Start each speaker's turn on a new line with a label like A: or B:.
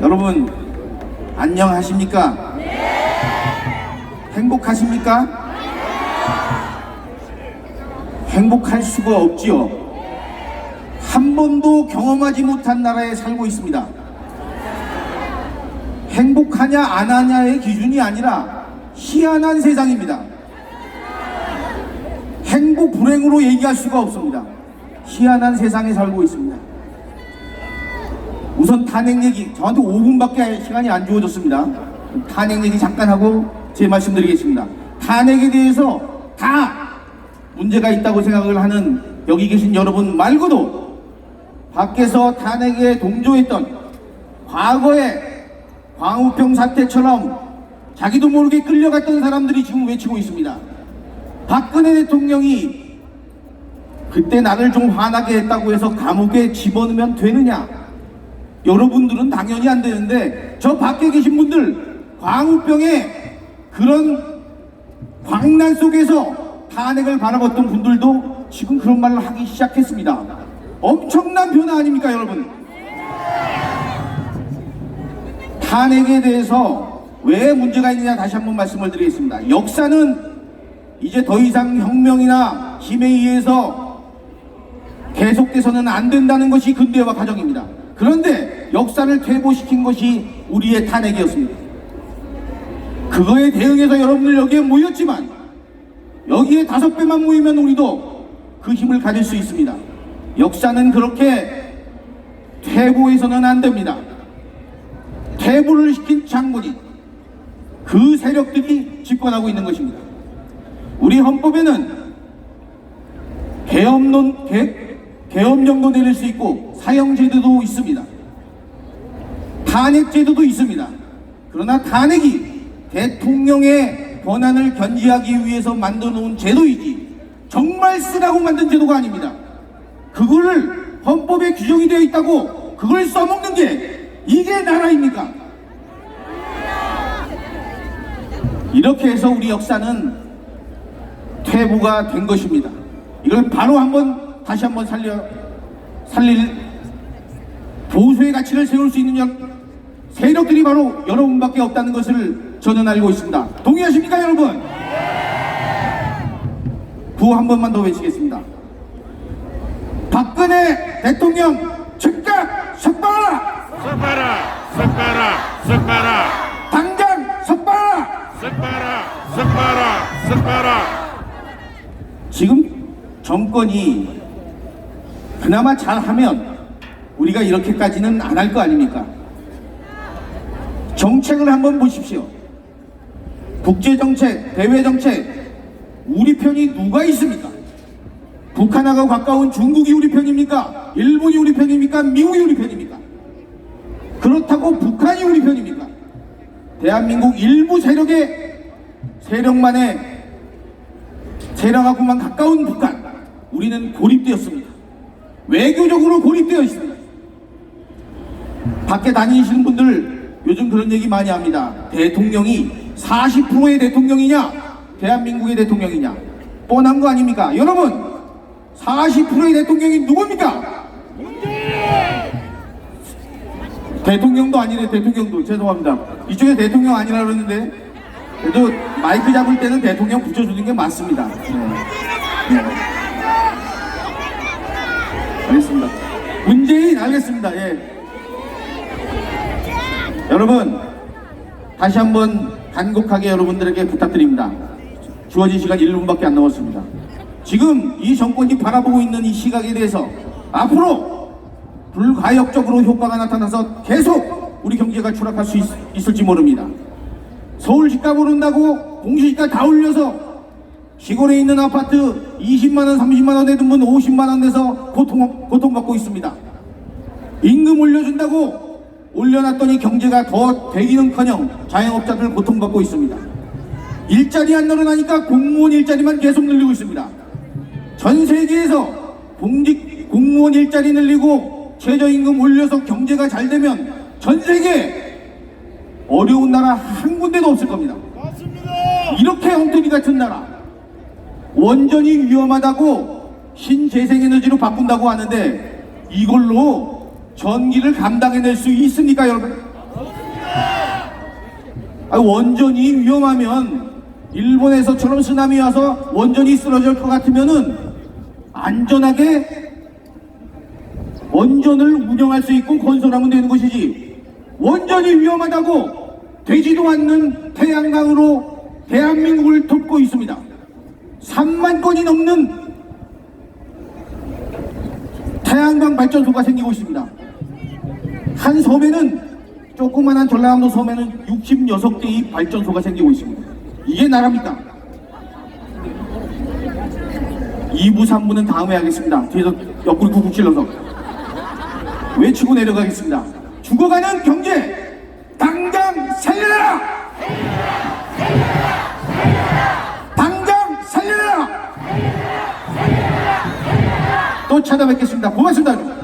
A: 여러분 안녕하십니까? 행복하십니까? 행복할 수가 없지요. 한 번도 경험하지 못한 나라에 살고 있습니다. 행복하냐 안 하냐의 기준이 아니라 희한한 세상입니다. 행복 불행으로 얘기할 수가 없습니다. 희한한 세상에 살고 있습니다. 우선 탄핵 얘기 저한테 5분밖에 시간이 안 주어졌습니다. 탄핵 얘기 잠깐 하고 제 말씀드리겠습니다. 탄핵에 대해서 다 문제가 있다고 생각을 하는 여기 계신 여러분 말고도 밖에서 탄핵에 동조했던 과거에 광우병 사태처럼 자기도 모르게 끌려갔던 사람들이 지금 외치고 있습니다. 박근혜 대통령이 그때 나를 좀 화나게 했다고 해서 감옥에 집어넣으면 되느냐? 여러분들은 당연히 안 되는데 저 밖에 계신 분들 광우병의 그런 광난 속에서 탄핵을 바라봤던 분들도 지금 그런 말을 하기 시작했습니다. 엄청난 변화 아닙니까 여러분? 탄핵에 대해서 왜 문제가 있느냐 다시 한번 말씀을 드리겠습니다. 역사는 이제 더 이상 혁명이나 힘에 의해서 계속돼서는 안 된다는 것이 근대화 과정입니다. 그런데 역사를 퇴보시킨 것이 우리의 탄핵이었습니다. 그거에 대응해서 여러분들 여기에 모였지만 여기에 다섯 배만 모이면 우리도 그 힘을 가질 수 있습니다. 역사는 그렇게 퇴보해서는 안 됩니다. 퇴보를 시킨 장군이 그 세력들이 집권하고 있는 것입니다. 우리 헌법에는 계엄론, 개, 계엄령도 내릴 수 있고 사형제도도 있습니다. 탄핵 제도도 있습니다. 그러나 탄핵이 대통령의 권한을 견지하기 위해서 만들어 놓은 제도이지 정말 쓰라고 만든 제도가 아닙니다. 그거를 헌법에 규정이 되어 있다고 그걸 써먹는 게 이게 나라입니까? 이렇게 해서 우리 역사는 퇴보가 된 것입니다. 이걸 바로 한번 다시 한번 살려 살릴 보수의 가치를 세울 수 있는 여- 세력들이 바로 여러분밖에 없다는 것을 저는 알고 있습니다. 동의하십니까, 여러분? 구호 한 번만 더 외치겠습니다. 박근혜 대통령 즉각 석방하라!
B: 석바라 석바라 석바라
A: 당장 석방하라!
B: 석바라 석바라 석바라
A: 지금 정권이 그나마 잘하면 우리가 이렇게까지는 안 할 거 아닙니까? 정책을 한번 보십시오. 국제정책, 대외정책, 우리 편이 누가 있습니까? 북한하고 가까운 중국이 우리 편입니까? 일본이 우리 편입니까? 미국이 우리 편입니까? 그렇다고 북한이 우리 편입니까? 대한민국 일부 세력의 세력만의 세력하고만 가까운 북한 우리는 고립되었습니다. 외교적으로 고립되어 있습니다. 밖에 다니시는 분들 요즘 그런 얘기 많이 합니다. 대통령이 40%의 대통령이냐 대한민국의 대통령이냐 뻔한 거 아닙니까? 여러분 40%의 대통령이 누굽니까? 대통령도 아니네 대통령도 죄송합니다. 이쪽에 대통령 아니라 그러는데 그래도 마이크 잡을 때는 대통령 붙여주는 게 맞습니다. 네. 네. 알겠습니다. 문재인 알겠습니다. 예. 여러분 다시 한번 간곡하게 여러분들에게 부탁드립니다. 주어진 시간 1분밖에 안 남았습니다. 지금 이 정권이 바라보고 있는 이 시각에 대해서 앞으로 불가역적으로 효과가 나타나서 계속 우리 경제가 추락할 수 있, 있을지 모릅니다. 서울 집값 오른다고 공시지가 다 올려서 시골에 있는 아파트 20만원, 30만원 내던 분 50만원 내서 고통, 고통받고 있습니다. 임금 올려준다고 올려놨더니 경제가 더 되기는 커녕 자영업자들 고통받고 있습니다. 일자리 안 늘어나니까 공무원 일자리만 계속 늘리고 있습니다. 전 세계에서 공직, 공무원 일자리 늘리고 최저임금 올려서 경제가 잘 되면 전 세계 어려운 나라 한 군데도 없을 겁니다. 이렇게 엉터리 같은 나라 원전이 위험하다고 신재생에너지로 바꾼다고 하는데 이걸로 전기를 감당해낼 수 있습니까 여러분? 아, 원전이 위험하면 일본에서처럼 쓰나미 와서 원전이 쓰러질 것 같으면은 안전하게 원전을 운영할 수 있고 건설하면 되는 것이지 원전이 위험하다고 되지도 않는 태양광으로 대한민국을 돕고 있습니다. 3만 건이 넘는 태양광 발전소가 생기고 있습니다. 한 섬에는 조그만한 전라남도 섬에는 66개의 발전소가 생기고 있습니다. 이게 나라입니까? 2부, 3부는 다음에 하겠습니다. 뒤에서 옆구리 쿡쿡 찔러서 외치고 내려가겠습니다. 죽어가는 경제 당장 살려라! 당장 살려라! 또 찾아뵙겠습니다. 고맙습니다.